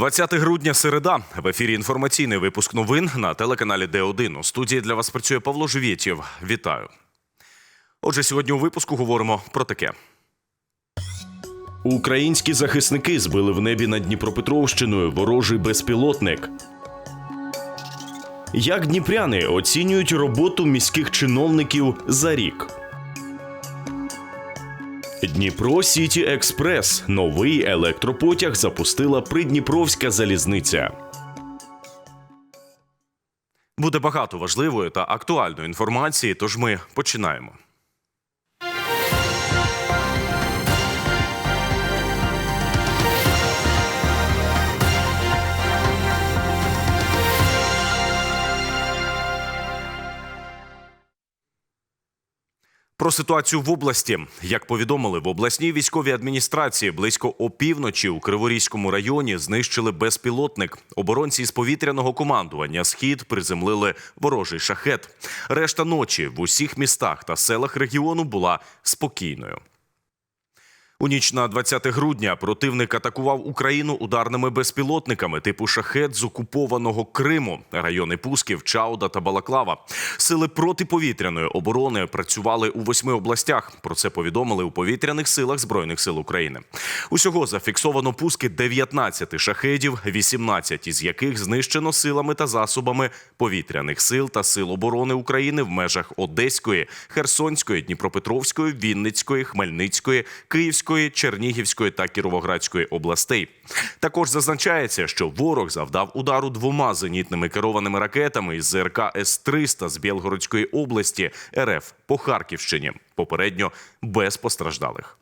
20 грудня, середа. В ефірі інформаційний випуск новин на телеканалі Д1. У студії для вас працює Павло Живєтєв. Вітаю. Отже, сьогодні у випуску говоримо про таке. Українські захисники збили в небі над Дніпропетровщиною ворожий безпілотник. Як дніпряни оцінюють роботу міських чиновників за рік? Дніпро Сіті Експрес. Новий електропотяг запустила Придніпровська залізниця. Буде багато важливої та актуальної інформації, тож ми починаємо. Про ситуацію в області, як повідомили в обласній військовій адміністрації, близько опівночі у Криворізькому районі знищили безпілотник. Оборонці з повітряного командування Схід приземлили ворожий шахет. Решта ночі в усіх містах та селах регіону була спокійною. У ніч на 20 грудня противник атакував Україну ударними безпілотниками типу шахет з окупованого Криму, райони Пусків, Чауда та Балаклава. Сили протиповітряної оборони працювали у восьми областях. Про це повідомили у повітряних силах збройних сил України. Усього зафіксовано пуски 19 шахедів, 18 із яких знищено силами та засобами повітряних сил та сил оборони України в межах Одеської, Херсонської, Дніпропетровської, Вінницької, Хмельницької, Київської. Чернігівської та Кіровоградської областей також зазначається, що ворог завдав удару двома зенітними керованими ракетами із ЗРК С-300 з Білгородської області РФ по Харківщині. Попередньо без постраждалих.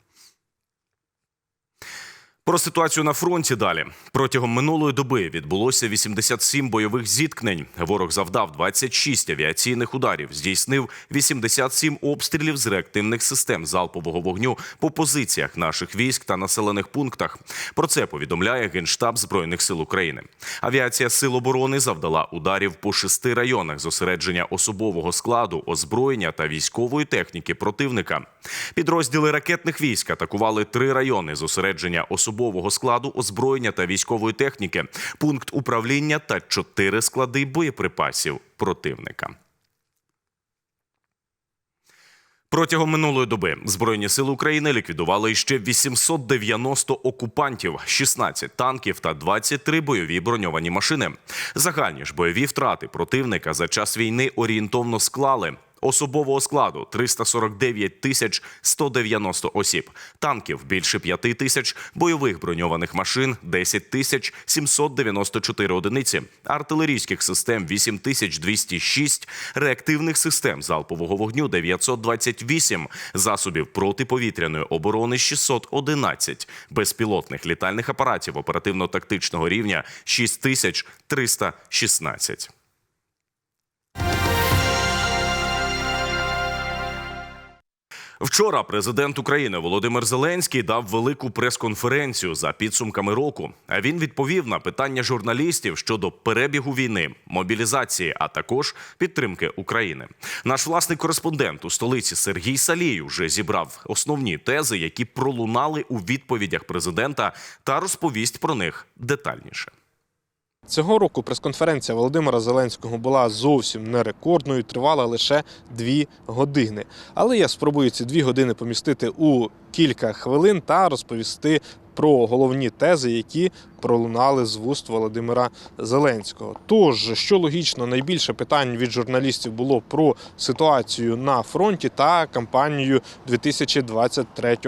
Про ситуацію на фронті далі протягом минулої доби відбулося 87 бойових зіткнень. Ворог завдав 26 авіаційних ударів, здійснив 87 обстрілів з реактивних систем залпового вогню по позиціях наших військ та населених пунктах. Про це повідомляє генштаб збройних сил України. Авіація сил оборони завдала ударів по шести районах зосередження особового складу, озброєння та військової техніки противника. Підрозділи ракетних військ атакували три райони зосередження особового складу, озброєння та військової техніки, пункт управління та чотири склади боєприпасів противника. Протягом минулої доби Збройні сили України ліквідували ще 890 окупантів, 16 танків та 23 бойові броньовані машини. Загальні ж бойові втрати противника за час війни орієнтовно склали. Особового складу 349 тисяч 190 осіб, танків більше 5 тисяч, бойових броньованих машин 10 тисяч 794 одиниці, артилерійських систем 8 тисяч 206, реактивних систем залпового вогню 928, засобів протиповітряної оборони 611, безпілотних літальних апаратів оперативно-тактичного рівня 6 Вчора президент України Володимир Зеленський дав велику прес-конференцію за підсумками року. Він відповів на питання журналістів щодо перебігу війни, мобілізації, а також підтримки України. Наш власний кореспондент у столиці Сергій Салій вже зібрав основні тези, які пролунали у відповідях президента, та розповість про них детальніше. Цього року прес-конференція Володимира Зеленського була зовсім не рекордною, тривала лише дві години. Але я спробую ці дві години помістити у кілька хвилин та розповісти про головні тези, які пролунали з вуст Володимира Зеленського. Тож, що логічно, найбільше питань від журналістів було про ситуацію на фронті та кампанію 2023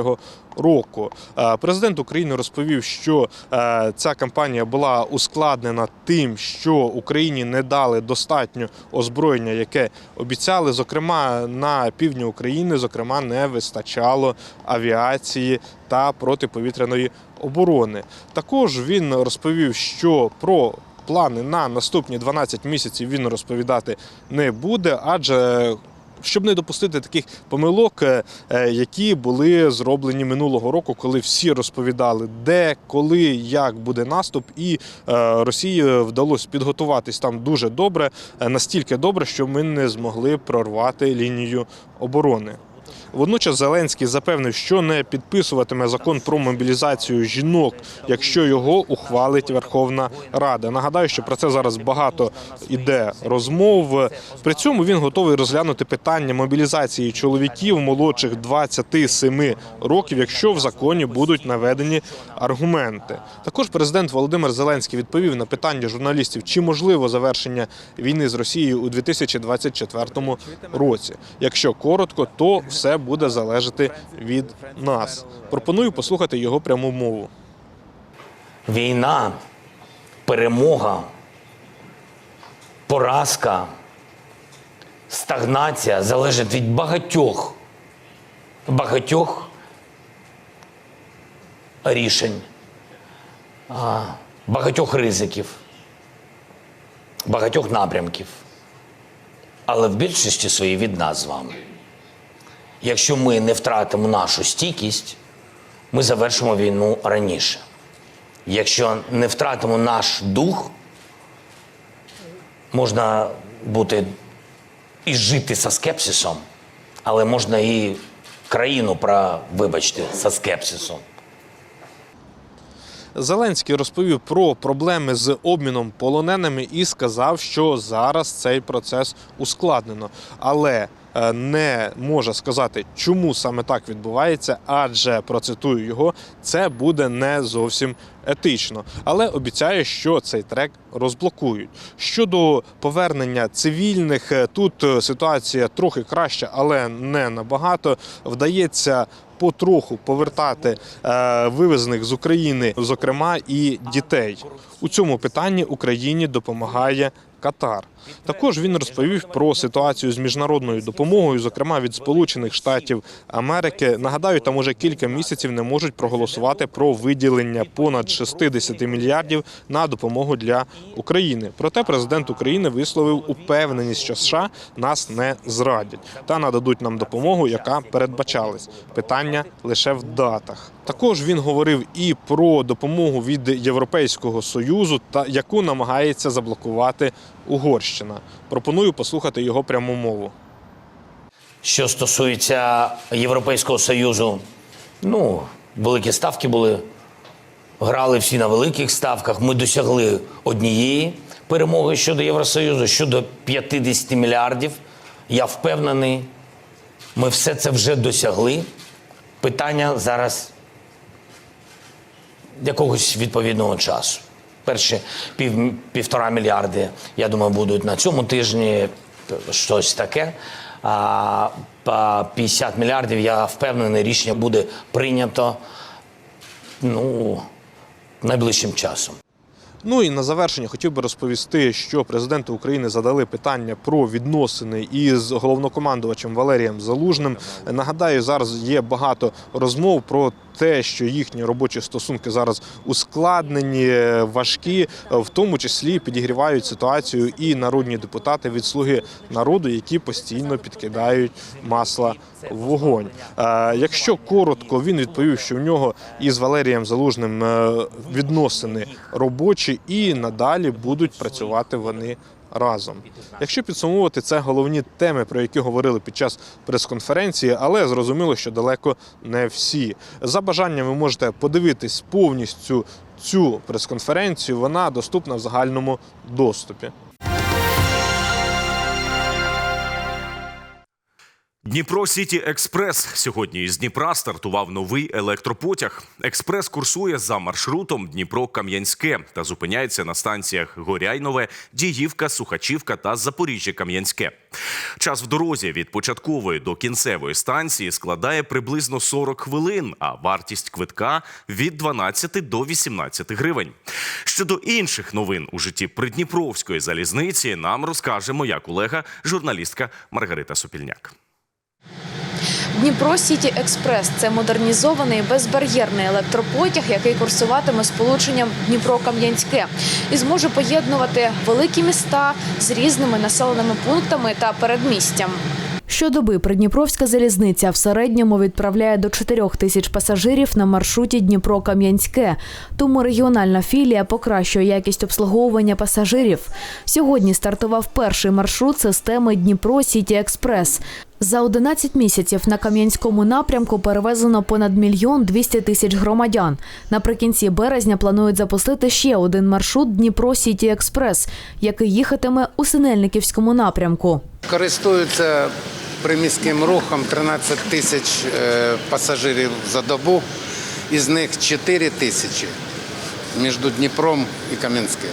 року. Е, Президент України розповів, що е, ця кампанія була ускладнена тим, що Україні не дали достатньо озброєння, яке обіцяли. Зокрема, на півдні України, зокрема, не вистачало авіації та протиповітряної оборони. Також він розповів, що про плани на наступні 12 місяців він розповідати не буде, адже щоб не допустити таких помилок, е, е, які були зроблені минулого року, коли всі розповідали, де, коли, як буде наступ, і е, Росії вдалося підготуватись там дуже добре, настільки добре, що ми не змогли прорвати лінію оборони. Водночас Зеленський запевнив, що не підписуватиме закон про мобілізацію жінок, якщо його ухвалить Верховна Рада. Нагадаю, що про це зараз багато іде розмов. При цьому він готовий розглянути питання мобілізації чоловіків молодших 27 років, якщо в законі будуть наведені аргументи. Також президент Володимир Зеленський відповів на питання журналістів, чи можливо завершення війни з Росією у 2024 році. Якщо коротко, то все буде залежати від нас. Пропоную послухати його пряму мову. Війна, перемога, поразка, стагнація залежить від багатьох, багатьох рішень, багатьох ризиків, багатьох напрямків. Але в більшості своїй від нас з вами. Якщо ми не втратимо нашу стійкість, ми завершимо війну раніше. Якщо не втратимо наш дух, можна бути і жити со скепсисом, але можна і країну про, вибачте, со скепсисом. Зеленський розповів про проблеми з обміном полоненими і сказав, що зараз цей процес ускладнено, але не може сказати, чому саме так відбувається, адже процитую його, це буде не зовсім етично. Але обіцяє, що цей трек розблокують. Щодо повернення цивільних, е, тут е, ситуація трохи краща, але не набагато. Вдається потроху повертати е, вивезених з України, зокрема і дітей. У цьому питанні Україні допомагає Катар. Також він розповів про ситуацію з міжнародною допомогою, зокрема від Сполучених Штатів Америки. Нагадаю, там уже кілька місяців не можуть проголосувати про виділення понад 60 мільярдів на допомогу для України. Проте президент України висловив упевненість, що США нас не зрадять та нададуть нам допомогу, яка передбачалась. Питання лише в датах. Також він говорив і про допомогу від Європейського союзу, яку намагається заблокувати Угорщина. Пропоную послухати його пряму мову. Що стосується Європейського Союзу, ну, великі ставки були. Грали всі на великих ставках. Ми досягли однієї перемоги щодо Євросоюзу, щодо 50 мільярдів. Я впевнений, ми все це вже досягли. Питання зараз якогось відповідного часу. Перші пів, півтора мільярди, я думаю, будуть на цьому тижні щось таке. А 50 мільярдів, я впевнений, рішення буде прийнято ну, найближчим часом. Ну і на завершення хотів би розповісти, що президенту України задали питання про відносини із головнокомандувачем Валерієм Залужним. Нагадаю, зараз є багато розмов про те, що їхні робочі стосунки зараз ускладнені, важкі, в тому числі підігрівають ситуацію і народні депутати від слуги народу, які постійно підкидають масла в вогонь. Е, Якщо коротко, він відповів, що в нього із Валерієм Залужним е, відносини робочі і надалі будуть працювати вони разом. Якщо підсумовувати, це головні теми, про які говорили під час прес-конференції, але зрозуміло, що далеко не всі. За бажанням ви можете подивитись повністю цю прес-конференцію. Вона доступна в загальному доступі. Дніпро Сіті Експрес сьогодні із Дніпра стартував новий електропотяг. Експрес курсує за маршрутом Дніпро-Кам'янське та зупиняється на станціях Горяйнове, Діївка, Сухачівка та Запоріжжя-Кам'янське. Час в дорозі від початкової до кінцевої станції складає приблизно 40 хвилин, а вартість квитка від 12 до 18 гривень. Щодо інших новин у житті Придніпровської залізниці нам розкаже моя колега, журналістка Маргарита Сопільняк. Дніпро Сіті Експрес це модернізований безбар'єрний електропотяг, який курсуватиме сполученням Дніпро-Кам'янське і зможе поєднувати великі міста з різними населеними пунктами та передмістям. Щодоби Придніпровська залізниця в середньому відправляє до 4 тисяч пасажирів на маршруті Дніпро-Кам'янське. Тому регіональна філія покращує якість обслуговування пасажирів. Сьогодні стартував перший маршрут системи Дніпро Сіті Експрес. За 11 місяців на Кам'янському напрямку перевезено понад мільйон 200 тисяч громадян. Наприкінці березня планують запустити ще один маршрут Дніпро Сіті Експрес, який їхатиме у Синельниківському напрямку. Користуються приміським рухом 13 тисяч е, пасажирів за добу, із них 4 тисячі між Дніпром і Кам'янським.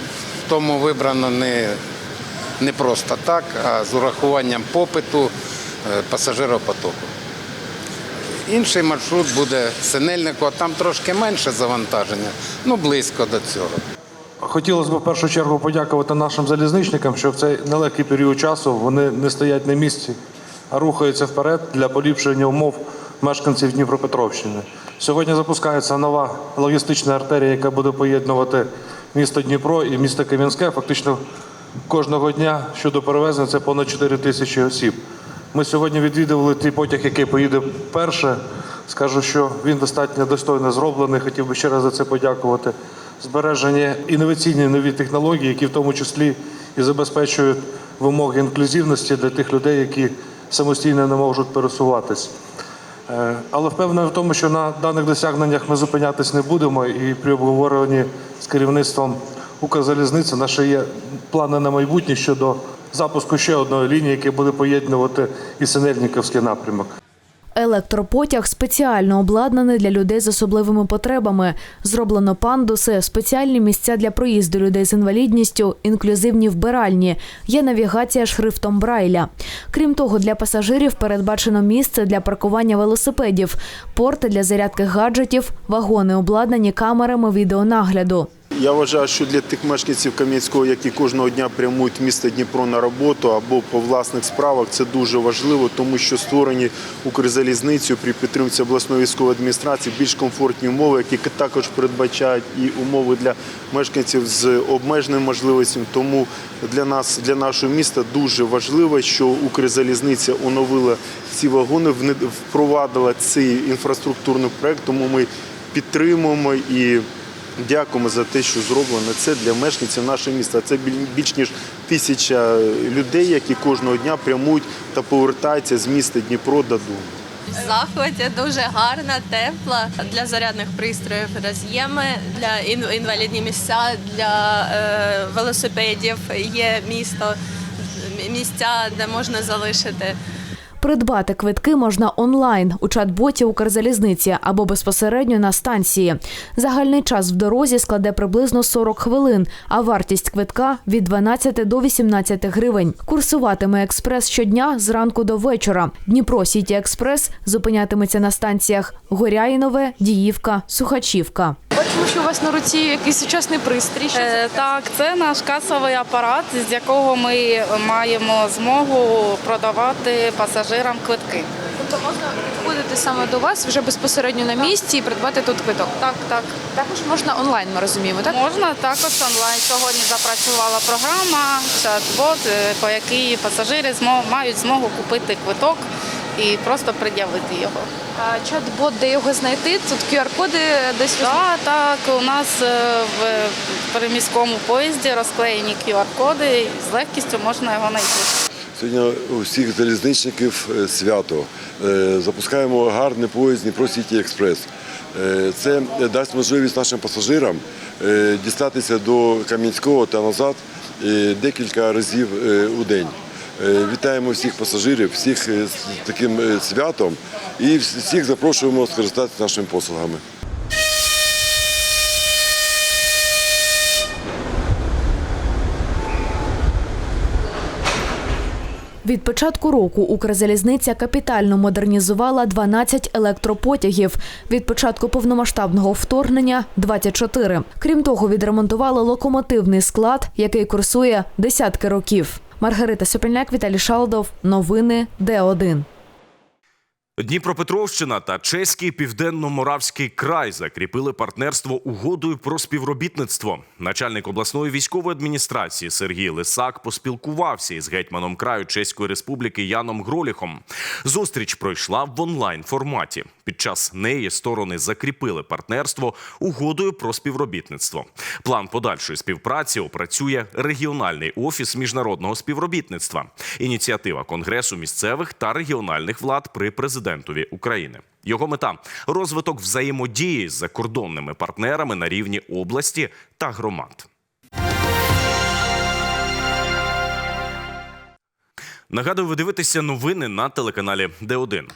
Тому вибрано не, не просто так, а з урахуванням попиту пасажиропотоку. Інший маршрут буде Синельнику, а там трошки менше завантаження, ну близько до цього. Хотілося б в першу чергу подякувати нашим залізничникам, що в цей нелегкий період часу вони не стоять на місці, а рухаються вперед для поліпшення умов мешканців Дніпропетровщини. Сьогодні запускається нова логістична артерія, яка буде поєднувати місто Дніпро і місто Кам'янське. Фактично кожного дня щодо перевезення це понад 4 тисячі осіб. Ми сьогодні відвідували той потяг, який поїде перше. Скажу, що він достатньо достойно зроблений. Хотів би ще раз за це подякувати. Збереження інноваційні нові технології, які в тому числі і забезпечують вимоги інклюзивності для тих людей, які самостійно не можуть пересуватись. Е, Але впевнений в тому, що на даних досягненнях ми зупинятись не будемо, і при обговоренні з керівництвом Укрзалізниці наші є плани на майбутнє щодо запуску ще одної лінії, яка буде поєднувати і Синельниківський напрямок. Електропотяг спеціально обладнаний для людей з особливими потребами. Зроблено пандуси, спеціальні місця для проїзду людей з інвалідністю, інклюзивні вбиральні. Є навігація шрифтом Брайля. Крім того, для пасажирів передбачено місце для паркування велосипедів, порти для зарядки гаджетів, вагони обладнані камерами відеонагляду. Я вважаю, що для тих мешканців Кам'янського, які кожного дня прямують в місто Дніпро на роботу або по власних справах, це дуже важливо, тому що створені Укрзалізницею при підтримці обласної військової адміністрації більш комфортні умови, які також передбачають і умови для мешканців з обмеженими можливостями. Тому для нас, для нашого міста, дуже важливо, що Укрзалізниця оновила ці вагони, впровадила цей інфраструктурний проект. Тому ми підтримуємо і. Дякуємо за те, що зроблено це для мешканців нашого міста. Це більш ніж тисяча людей, які кожного дня прямують та повертаються з міста Дніпро додому. Захваті дуже гарна, тепла для зарядних пристроїв роз'єми, для інвалідні місця, для е, велосипедів є місто, місця, де можна залишити. Придбати квитки можна онлайн у чат-боті Укрзалізниці або безпосередньо на станції. Загальний час в дорозі складе приблизно 40 хвилин, а вартість квитка від 12 до 18 гривень. Курсуватиме експрес щодня зранку до вечора. Дніпро Сіті Експрес зупинятиметься на станціях Горяїнове, Діївка, Сухачівка. Що вас на руці якийсь сучасний пристрій. Е, Так, це наш касовий апарат, з якого ми маємо змогу продавати пасажирам квитки. Тобто можна приходити саме до вас вже безпосередньо на місці і придбати тут квиток. Так, так. Також можна онлайн, ми розуміємо, так? Можна також онлайн. Сьогодні запрацювала програма, чат-бот, е, по якій пасажири мають змогу купити квиток і просто пред'явити його. А чат-бот, де його знайти? Тут QR-коди десь Так, так, у нас е, в переміському поїзді розклеєні QR-коди, і з легкістю можна його знайти. Сьогодні у всіх залізничників е, свято. Е, Запускаємо гарний поїзд Дніпро Сіті Експрес. Це дасть можливість нашим пасажирам дістатися до Кам'янського та назад декілька разів у день. Е, Вітаємо всіх пасажирів, всіх е, з таким е, святом і всіх запрошуємо скористатися нашими послугами. Від початку року Укрзалізниця капітально модернізувала 12 електропотягів. Від початку повномасштабного вторгнення 24. Крім того, відремонтували локомотивний склад, який курсує десятки років. Маргарита Сопільняк, Віталій Шалдов. Новини Д1. Дніпропетровщина та чеський південно-моравський край закріпили партнерство угодою про співробітництво. Начальник обласної військової адміністрації Сергій Лисак поспілкувався із гетьманом краю Чеської Республіки Яном Гроліхом. Зустріч пройшла в онлайн форматі. Під час неї сторони закріпили партнерство угодою про співробітництво. План подальшої співпраці опрацює регіональний офіс міжнародного співробітництва. Ініціатива Конгресу місцевих та регіональних влад при президентові України. Його мета розвиток взаємодії з закордонними партнерами на рівні області та громад. Нагадую, ви дивитеся новини на телеканалі Д1.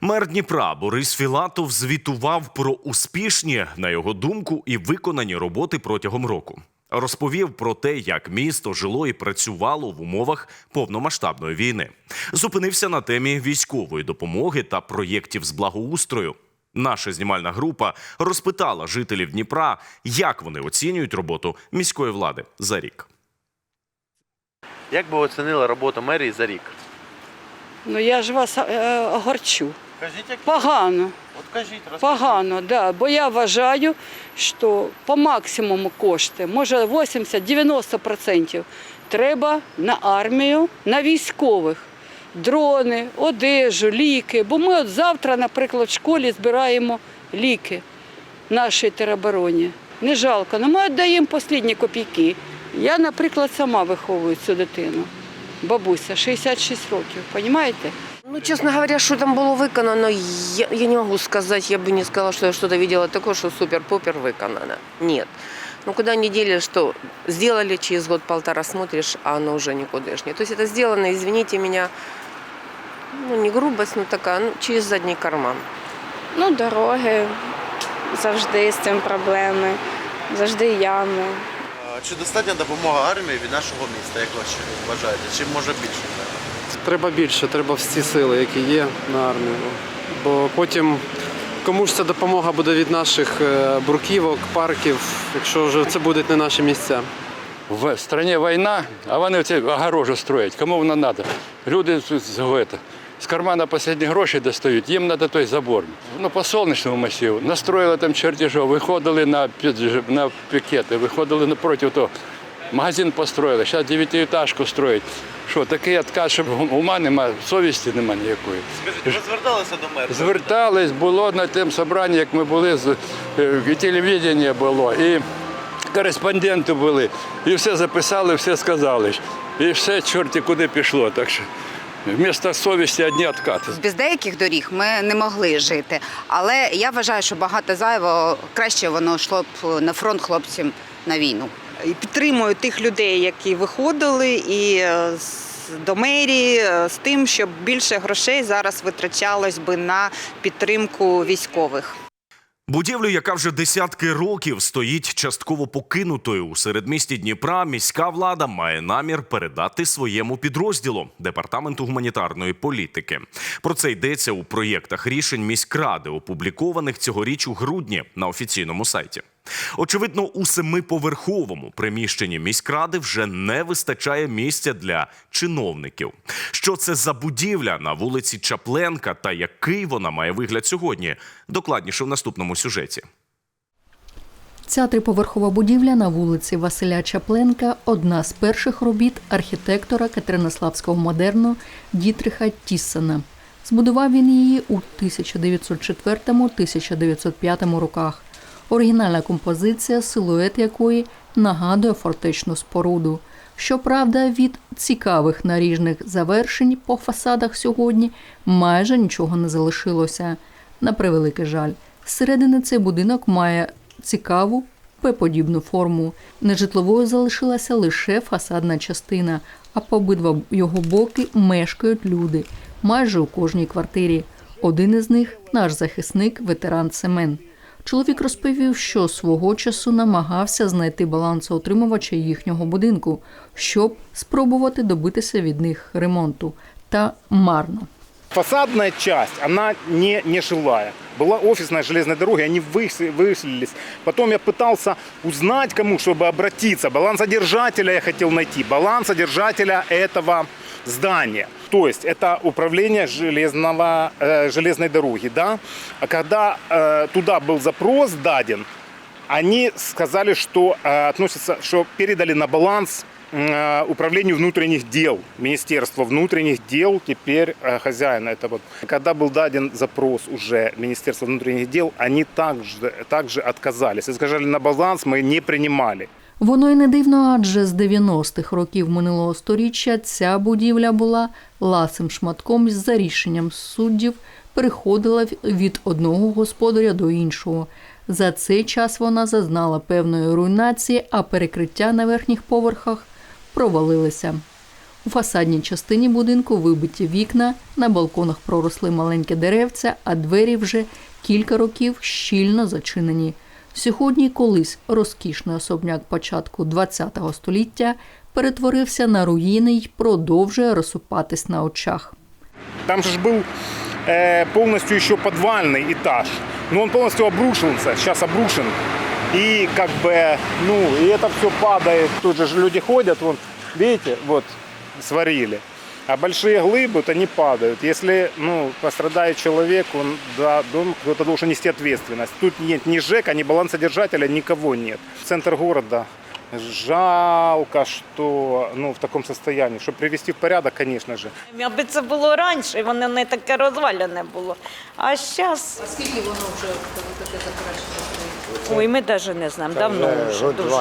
Мер Дніпра Борис Філатов звітував про успішні, на його думку, і виконані роботи протягом року. Розповів про те, як місто жило і працювало в умовах повномасштабної війни. Зупинився на темі військової допомоги та проєктів з благоустрою. Наша знімальна група розпитала жителів Дніпра, як вони оцінюють роботу міської влади за рік. Як би ви оцінили роботу мерії за рік? Ну я ж вас е, огорчу. Кажіть, як Погано, от кажіть, погано, да. Бо я вважаю, що по максимуму кошти, може 80-90% треба на армію, на військових. Дрони, одежу, ліки. Бо ми от завтра, наприклад, в школі збираємо ліки нашій теробороні. Не жалко, але ми віддаємо останні копійки. Я, наприклад, сама виховую цю дитину. Бабуся, 66 років, розумієте? Ну, честно говоря, что там было выконано, я, я не могу сказать, я бы не сказала, что я что-то видела такое, что супер-пупер выконано. Нет. Ну, куда ни дели, что сделали через год-полтора, смотришь, а оно уже никудышнее. То есть это сделано, извините меня, ну, не грубость, но такая, ну, через задний карман. Ну, дороги завжди з цим проблеми, завжди ями. Чи достатня допомога армії від нашого міста, як ви вважаєте? Чи може більше? Треба більше, треба всі сили, які є на армію. Бо потім кому ж ця допомога буде від наших е, бурківок, парків, якщо вже це будуть не наші місця. В стране війна, а вони ці огорожі строять. Кому вона треба? Люди з, з, кармана останні гроші достають, їм треба той забор. Ну, по сонячному масиву. Настроїли там чертежів, виходили на, на пікети, виходили напроти того. Магазин построїли, зараз дев'ятиэтажку строять. Що, такий отказ, що ума нема, совісті нема ніякої. Ви зверталися до мера? Звертались, було на тим собранні, як ми були, е, і телевідення було, і кореспонденти були, і все записали, все сказали. І все чорті куди пішло. Так що вмісто совісті одні відкати. Без деяких доріг ми не могли жити. Але я вважаю, що багато зайвого краще воно йшло б на фронт хлопцям на війну. І підтримую тих людей, які виходили, і е, до мерії е, з тим, щоб більше грошей зараз витрачалось би на підтримку військових. Будівлю, яка вже десятки років стоїть частково покинутою у середмісті Дніпра, міська влада має намір передати своєму підрозділу департаменту гуманітарної політики. Про це йдеться у проєктах рішень міськради, опублікованих цьогоріч у грудні на офіційному сайті. Очевидно, у семиповерховому приміщенні міськради вже не вистачає місця для чиновників. Що це за будівля на вулиці Чапленка та який вона має вигляд сьогодні? Докладніше в наступному сюжеті. Ця триповерхова будівля на вулиці Василя Чапленка одна з перших робіт архітектора Катеринославського модерну Дітриха Тіссена. Збудував він її у 1904-1905 роках. Оригінальна композиція, силует якої нагадує фортечну споруду. Щоправда, від цікавих наріжних завершень по фасадах сьогодні майже нічого не залишилося. На превеликий жаль, зсередини цей будинок має цікаву П-подібну форму. Нежитловою залишилася лише фасадна частина, а по обидва його боки мешкають люди майже у кожній квартирі. Один із них наш захисник, ветеран Семен. Чоловік розповів, що свого часу намагався знайти балансоутримувача їхнього будинку, щоб спробувати добитися від них ремонту. Та марно. Фасадная часть, она не, не жилая. Была офисная железная дорога, и они выс- выселились. Потом я пытался узнать, кому, чтобы обратиться. Балансодержателя я хотел найти. Балансодержателя этого здание. То есть это управление железного, э, железной дороги. Да? А когда э, туда был запрос даден, они сказали, что э, относятся, что передали на баланс э, управлению внутренних дел. Министерство внутренних дел теперь э, хозяина. Вот. Когда был даден запрос уже Министерства внутренних дел, они также, также отказались. И сказали, на баланс мы не принимали. Воно й не дивно, адже з 90-х років минулого сторіччя ця будівля була ласим шматком за рішенням суддів переходила від одного господаря до іншого. За цей час вона зазнала певної руйнації, а перекриття на верхніх поверхах провалилися. У фасадній частині будинку вибиті вікна, на балконах проросли маленькі деревця, а двері вже кілька років щільно зачинені. Сьогодні колись розкішний особняк початку ХХ століття перетворився на руїни й продовжує розсупатись на очах. Там же ж был э, полностью еще подвальный этаж. Но он полностью обрушился, сейчас обрушен. И как бы, ну, и это все падает. Тут же ж люди ходят, вон, видите, вот, сварили. А большие глыбы, вот они падают. Если, ну, пострадает человек, он, да, дом, кто-то должен нести ответственность. Тут нет ни ЖЭКа, ни балансодержателя, никого нет. Центр города жалко, что ну, в таком состоянии. Чтобы привести в порядок, конечно же. Аби це було раніше, воно не таке розвалене було. А зараз. А скільки воно вже таке закрашене? Ой, ми навіть не знаємо, давно вже. Дуже.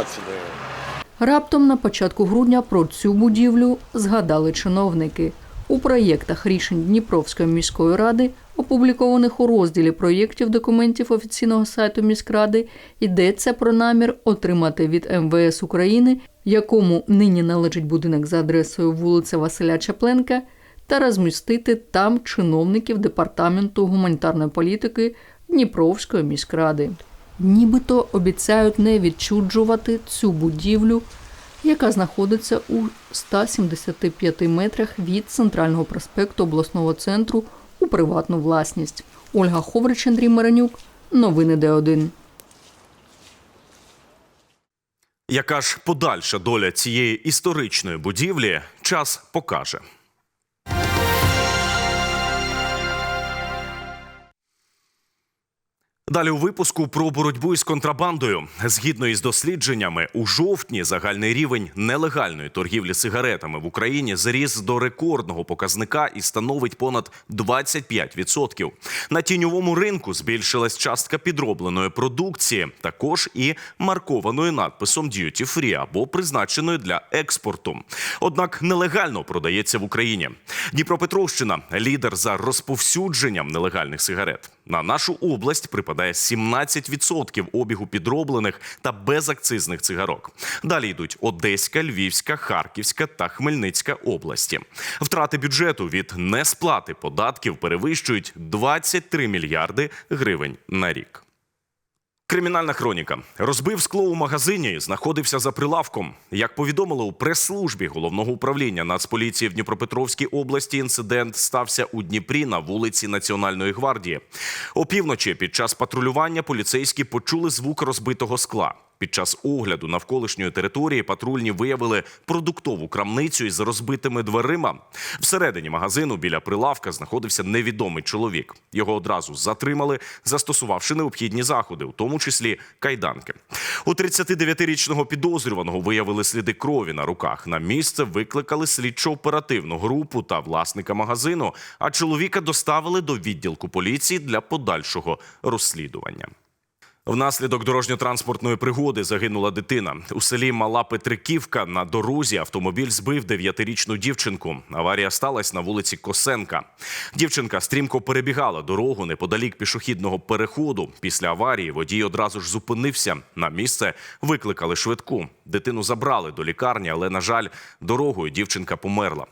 Раптом на початку грудня про цю будівлю згадали чиновники. У проєктах рішень Дніпровської міської ради, опублікованих у розділі проєктів документів офіційного сайту міськради, йдеться про намір отримати від МВС України, якому нині належить будинок за адресою вулиця Василя Чапленка, та розмістити там чиновників департаменту гуманітарної політики Дніпровської міськради. Нібито обіцяють не відчуджувати цю будівлю, яка знаходиться у 175 метрах від центрального проспекту обласного центру у приватну власність. Ольга Ховрич, Андрій Маранюк. Новини Д1. Яка ж подальша доля цієї історичної будівлі, час покаже. Далі у випуску про боротьбу із контрабандою. Згідно із дослідженнями, у жовтні загальний рівень нелегальної торгівлі сигаретами в Україні зріс до рекордного показника і становить понад 25%. На тіньовому ринку збільшилась частка підробленої продукції, також і маркованої надписом «Duty Free» або призначеної для експорту. Однак нелегально продається в Україні. Дніпропетровщина лідер за розповсюдженням нелегальних сигарет. На нашу область припадає 17% обігу підроблених та безакцизних цигарок. Далі йдуть Одеська, Львівська, Харківська та Хмельницька області. Втрати бюджету від несплати податків перевищують 23 мільярди гривень на рік. Кримінальна хроніка розбив скло у магазині, знаходився за прилавком. Як повідомили у прес-службі головного управління Нацполіції в Дніпропетровській області, інцидент стався у Дніпрі на вулиці Національної гвардії. Опівночі під час патрулювання поліцейські почули звук розбитого скла. Під час огляду навколишньої території патрульні виявили продуктову крамницю із розбитими дверима. Всередині магазину біля прилавка знаходився невідомий чоловік. Його одразу затримали, застосувавши необхідні заходи, у тому числі кайданки. У 39-річного підозрюваного виявили сліди крові на руках. На місце викликали слідчо-оперативну групу та власника магазину. А чоловіка доставили до відділку поліції для подальшого розслідування. Внаслідок дорожньо-транспортної пригоди загинула дитина. У селі Мала Петриківка на дорозі автомобіль збив дев'ятирічну дівчинку. Аварія сталася на вулиці Косенка. Дівчинка стрімко перебігала дорогу неподалік пішохідного переходу. Після аварії водій одразу ж зупинився. На місце викликали швидку. Дитину забрали до лікарні, але, на жаль, дорогою дівчинка померла.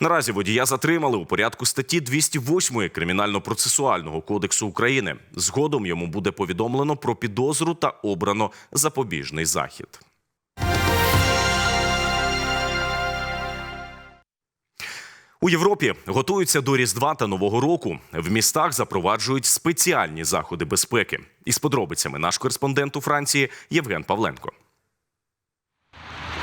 Наразі водія затримали у порядку статті 208 Кримінально-процесуального кодексу України. Згодом йому буде повідомлено про підозру та обрано запобіжний захід. У Європі готуються до Різдва та Нового року. В містах запроваджують спеціальні заходи безпеки. Із подробицями наш кореспондент у Франції Євген Павленко.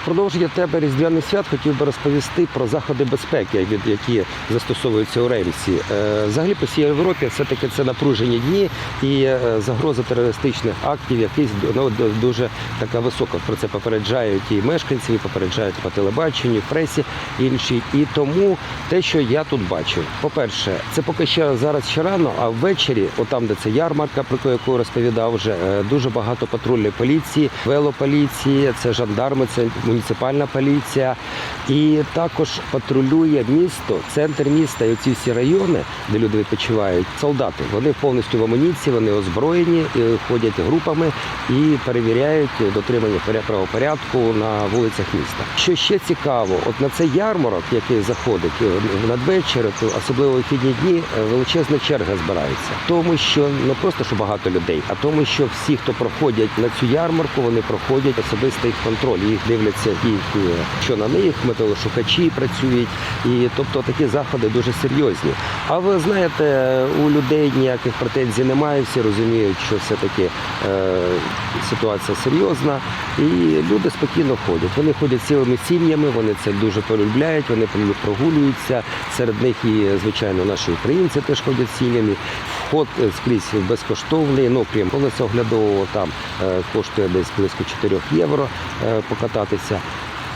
Продовження тебе різдвяний свят хотів би розповісти про заходи безпеки, які застосовуються у Ремсі. Е, Взагалі по всій Європі все-таки це напружені дні і е, загроза терористичних актів якийсь ну, дуже така висока. Про це попереджають і мешканці, і попереджають по телебаченню, пресі інші. І тому те, що я тут бачу, по-перше, це поки що зараз ще рано, а ввечері, отам, де це ярмарка, про яку розповідав вже, е, дуже багато патрульної поліції, велополіції, це жандарми, це муніципальна поліція. І також патрулює місто, центр міста і оці всі райони, де люди відпочивають, солдати. Вони повністю в амуніції, вони озброєні, ходять групами і перевіряють дотримання поря- правопорядку на вулицях міста. Що ще цікаво, от на цей ярмарок, який заходить надвечір, особливо вихідні дні, е, величезна черга збирається. Тому що не просто що багато людей, а тому, що всі, хто проходять на цю ярмарку, вони проходять особистий контроль. Їх дивляться і е, що на них металошукачі працюють, і тобто такі заходи дуже серйозні. А ви знаєте, у людей ніяких претензій немає. Всі розуміють, що все таки е, ситуація серйозна, і люди спокійно ходять. Вони ходять цілими сім'ями, вони це дуже полюбляють, вони прогулюються. Серед них і звичайно наші українці теж ходять сім'ями. Вход е, скрізь безкоштовний, ну крім колеса оглядового, там е, коштує десь близько 4 євро е, покататися.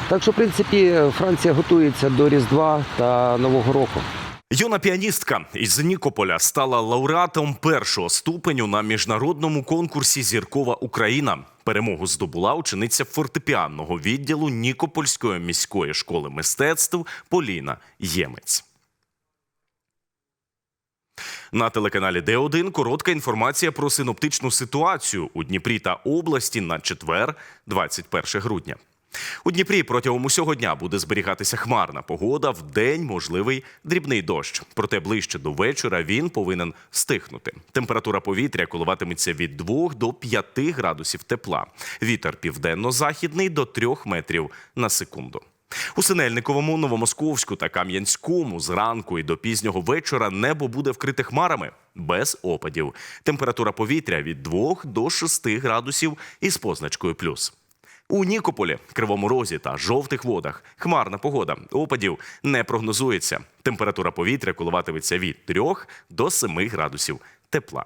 Так що, в принципі, Франція готується до Різдва та Нового року. Юна піаністка із Нікополя стала лауреатом першого ступеню на міжнародному конкурсі Зіркова Україна. Перемогу здобула учениця фортепіанного відділу Нікопольської міської школи мистецтв Поліна Ємець. На телеканалі Д1 коротка інформація про синоптичну ситуацію у Дніпрі та області на четвер, 21 грудня. У Дніпрі протягом усього дня буде зберігатися хмарна погода. В день можливий дрібний дощ. Проте ближче до вечора він повинен стихнути. Температура повітря коливатиметься від 2 до 5 градусів тепла. Вітер південно-західний до 3 метрів на секунду. У Синельниковому, Новомосковську та Кам'янському зранку і до пізнього вечора небо буде вкрите хмарами без опадів. Температура повітря від 2 до 6 градусів із позначкою плюс. У Нікополі, Кривому Розі та жовтих водах хмарна погода. Опадів не прогнозується. Температура повітря коливатиметься від 3 до 7 градусів тепла.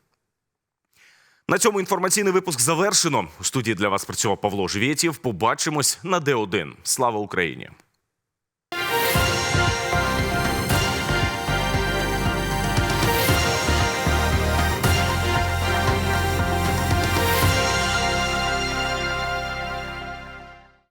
На цьому інформаційний випуск завершено. У студії для вас працював Павло Живєтєв. Побачимось на Д1. Слава Україні!